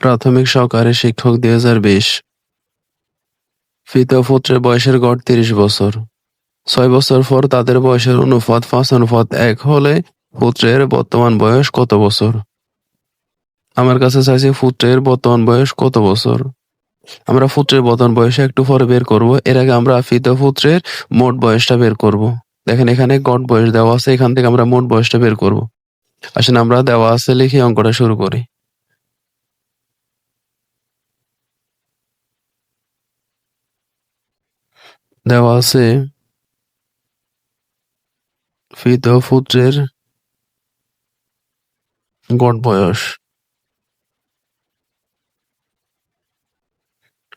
প্রাথমিক সহকারী শিক্ষক দুই হাজার বিশ। পিতা পুত্রের বয়সের গড় তিরিশ বছর। ছয় বছর পর তাদের বয়সের অনুপাত পাঁচ, অনুপাত এক হলে পুত্রের বর্তমান বয়স কত বছর? আমার কাছে চাইছে পুত্রের বর্তমান বয়স কত বছর? আমরা পুত্রের বর্তমান বয়স একটু পরে বের করব। এর আগে আমরা পিতা পুত্রের মোট বয়সটা বের করব। দেখেন, এখানে গড় বয়স দেওয়া আছে, এখান থেকে আমরা মোট বয়সটা বের করব। আসেন, আমরা দেওয়া আছে লিখে অঙ্কটা শুরু করি। দেওয়া আছে। ও পুত্রের গড় বয়স।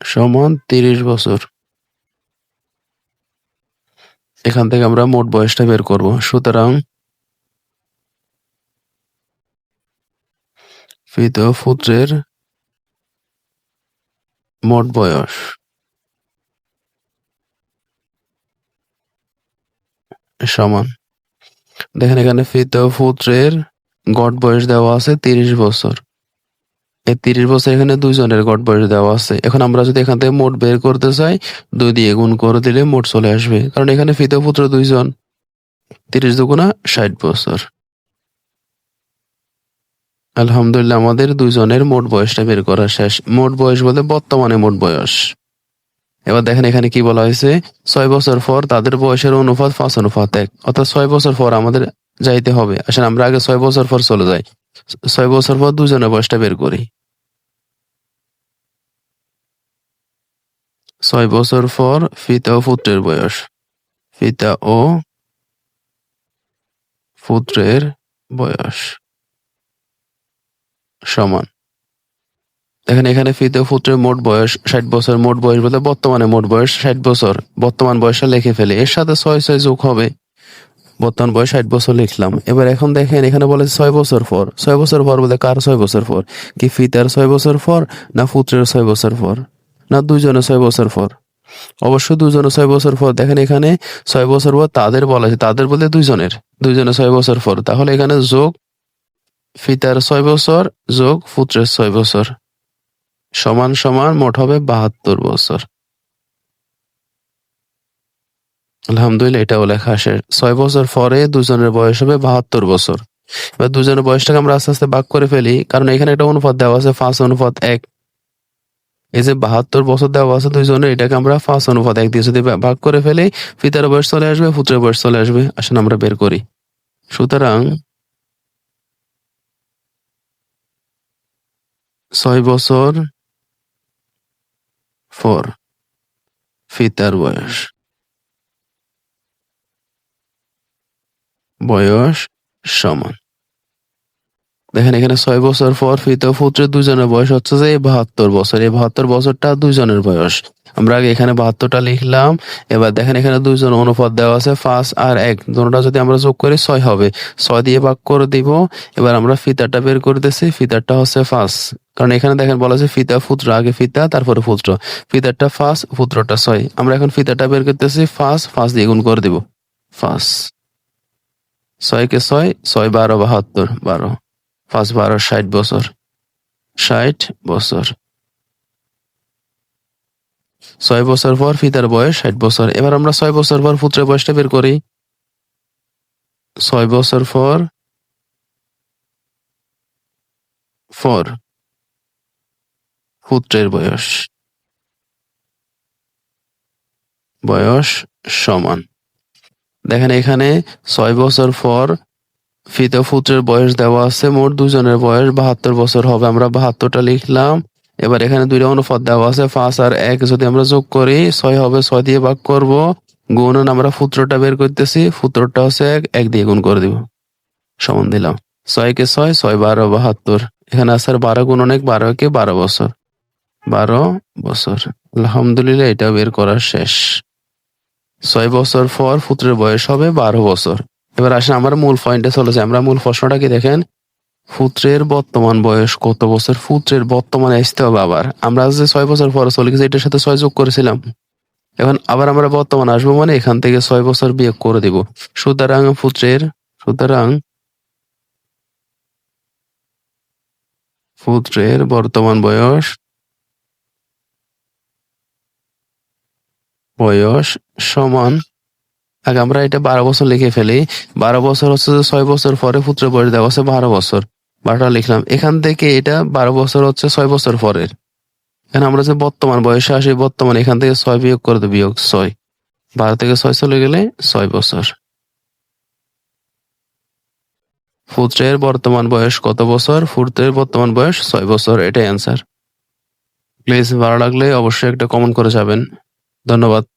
সমান তিরিশ বছর। এখান থেকে আমরা মোট বয়সটা বের করব। সুতরাং ও পুত্রের মোট বয়স। সমান। দেখেন এখানে পিতা পুত্রের গড় বয়স দেওয়া আছে তিরিশ বছর। এই তিরিশ বছর এখানে দুইজনের গড় বয়স দেওয়া আছে। এখন আমরা যদি এখান থেকে মোট বের করতে চাই, দুই দিয়ে গুণ করে দিলে মোট চলে আসবে। কারণ এখানে পিতা পুত্র দুইজন। তিরিশ দুগুণা ষাট বছর। আলহামদুলিল্লাহ, আমাদের দুইজনের মোট বয়সটা বের করা শেষ। মোট বয়স বলতে বর্তমানে মোট বয়স। এবার দেখেন এখানে কি বলা হয়েছে? ছয় বছর পর তাদের বয়সের অনুপাত পাঁচ অনুপাত এক। অর্থাৎ ছয় বছর পর আমাদের যাইতে হবে। আসলে আমরা আগে ছয় বছর পর চলে যাই। ছয় বছর পর দুজনের বয়সটা বের করি। ছয় বছর পর ফিতা ও পুত্রের বয়স। পিতা ও পুত্রের বয়স সমান। দেখেন, এখানে ও পুত্রের মোট বয়স ষাট বছর, মোট বয়স বলতে বর্তমানে মোট বয়স ষাট বছর। বর্তমান বয়সটা লিখে ফেলে, এর সাথে ছয় ছয় যোগ হবে। বর্তমান বয়স ষাট বছর লিখলাম। এবার এখন দেখেন, এখানে বলে ছয় বছর পর। ছয় বছর পর বলতে কার ছয় বছর পর? কি ফিতার ছয় বছর পর, না পুত্রের ছয় বছর পর? না দুজনের ছয় বছর পর? অবশ্য দুজনের ছয় বছর পর। দেখেন, এখানে ছয় বছর পর তাদের বলা আছে তাদের বলতে দুইজনের দুইজনের ছয় বছর পর। তাহলে এখানে যোগ ফিতার ছয় বছর, যোগ পুত্রের ছয় বছর। সমান সমান মোট হবে বাহাত্তর বছর। আলহামদুলিল্লাহ, এটাও লেখা শেষ ছয় বছর পরে দুজনের বয়স হবে বাহাত্তর বছর। এবার দুজনের বয়সটাকে আমরা আস্তে আস্তে ভাগ করে ফেলি, কারণ এখানে একটা অনুপাত দেওয়া আছে, পাঁচ অনুপাত এক। এই যে বাহাত্তর বছর দেওয়া আছে দুইজনের, এটাকে আমরা পাঁচ অনুপাত এক দিয়ে যদি ভাগ করে ফেলি, পিতার বয়স চলে আসবে, পুত্রের বয়স চলে আসবে। আসেন আমরা বের করি। সুতরাং ছয় বছর পর ফিতার বয়স। বয়স সমান। দেখেন, এখানে ছয় বছর পর ও পুত্রের দুজনের বয়স হচ্ছে যে বাহাত্তর বছর। এই বাহাত্তর বছরটা দুজনের বয়স। আমরা আগে এখানে বাহাত্তরটা লিখলাম। এবার দেখেন, এখানে দুইজন অনুপাত দেওয়া আছে, পাঁচ আর এক। দুটোটা যদি আমরা যোগ করি, ছয় হবে। ছয় দিয়ে ভাগ করে দিব। এবার আমরা ফিতাটা বের করতেছি। ফিতারটা হচ্ছে পাঁচ। কারণ এখানে দেখেন বলা আছে, ফিতা ফুত্র, আগে ফিতা, তারপরে পুত্র ফিতারটা পাঁচ পুত্রটা ছয়। আমরা এখন ফিতাটা বের করতেছি, পাঁচ পাঁচ দিয়ে গুণ করে দিব। পাঁচ। ছয় কে ছয় ছয় বারো, বাহাত্তর, বারো। পাঁচ, বারো, ষাট বছর। ষাট বছর। ছয় বছর পর পিতার বয়স, ষাট বছর। এবার আমরা ছয় বছর পর পুত্রের বয়সটা বের করি। ছয় বছর পর ফর পুত্রের বয়স। বয়স সমান। দেখেন এখানে ছয় বছর পর পিতা পুত্রের বয়স দেওয়া আছে, মোট দুজনের বয়স বাহাত্তর বছর হবে। আমরা বাহাত্তরটা লিখলাম। এবার এখানে দুইটা অনুপাত দেওয়া আছে, পাঁচ আর এক। যদি আমরা যোগ করি, ছয় হবে, ছয় দিয়ে ভাগ করব। গুণন আমরা পুত্রটা বের করতেছি পুত্রটা হচ্ছে এক এক দিয়ে গুণ করে দিব। সমান দিলাম। ছয় কে ছয় ছয় বারো, বাহাত্তর। এখানে আছে আর বারো গুণন এক বারো কে বারো বছর। বারো বছর। আলহামদুলিল্লাহ, এটা বের করা শেষ। ছয় বছর পর পুত্রের বয়স হবে বারো বছর। এবার আসেন, আমার মূল পয়েন্টে চলেছে আমরা মূল প্রশ্নটা কি দেখেন? পুত্রের বর্তমান বয়স কত বছর? পুত্রের বর্তমানে আসতে হবে আবার। আমরা যে ছয় বছর পরে চলে গেছি, এটার সাথে ছয় যোগ করেছিলাম। এখন আবার আমরা বর্তমান আসব মানে এখান থেকে ছয় বছর বিয়োগ করে দিব। সুতরাং পুত্রের সুতরাং পুত্রের বর্তমান বয়স বয়স সমান আগে আমরা এটা বারো বছর লিখে ফেলি। বারো বছর হচ্ছে যে ছয় বছর পরে পুত্র বয়স দেওয়া আছে বারো বছর। বারোটা লিখলাম। এখান থেকে এটা বারো বছর হচ্ছে ছয় বছর পরের। এখানে আমরা যে বর্তমান বয়সে আসি, বর্তমান এখান থেকে ছয় বিয়োগ করে দেবো, বিয়োগ ছয়। বারো থেকে ছয় চলে গেলে ছয় বছর। পুত্রের বর্তমান বয়স কত বছর? পুত্রের বর্তমান বয়স ছয় বছর, এটাই অ্যান্সার প্লিজ ভালো লাগলে অবশ্যই একটা কমেন্ট করে যাবেন। ধন্যবাদ।